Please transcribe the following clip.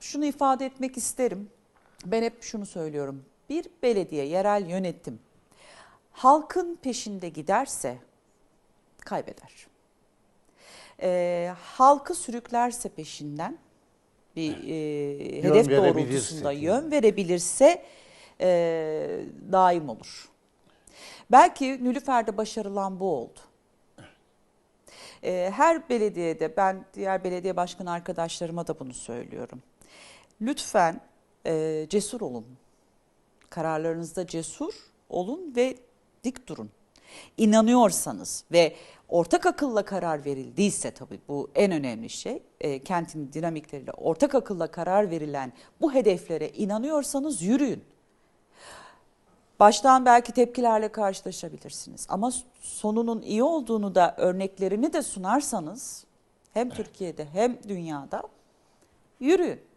şunu ifade etmek isterim. Ben hep şunu söylüyorum. Bir belediye, yerel yönetim halkın peşinde giderse kaybeder. Ee, halkı sürüklerse peşinden bir e, Yön hedef verebilirse doğrultusunda yön verebilirse e, daim olur. Belki Nülüfer'de başarılan bu oldu. E, her belediyede ben diğer belediye başkanı arkadaşlarıma da bunu söylüyorum. Lütfen e, cesur olun. Kararlarınızda cesur olun ve dik durun. İnanıyorsanız ve ortak akılla karar verildiyse tabii bu en önemli şey. E, kentin dinamikleriyle ortak akılla karar verilen bu hedeflere inanıyorsanız yürüyün. Baştan belki tepkilerle karşılaşabilirsiniz ama sonunun iyi olduğunu da örneklerini de sunarsanız hem Türkiye'de hem dünyada yürüyün.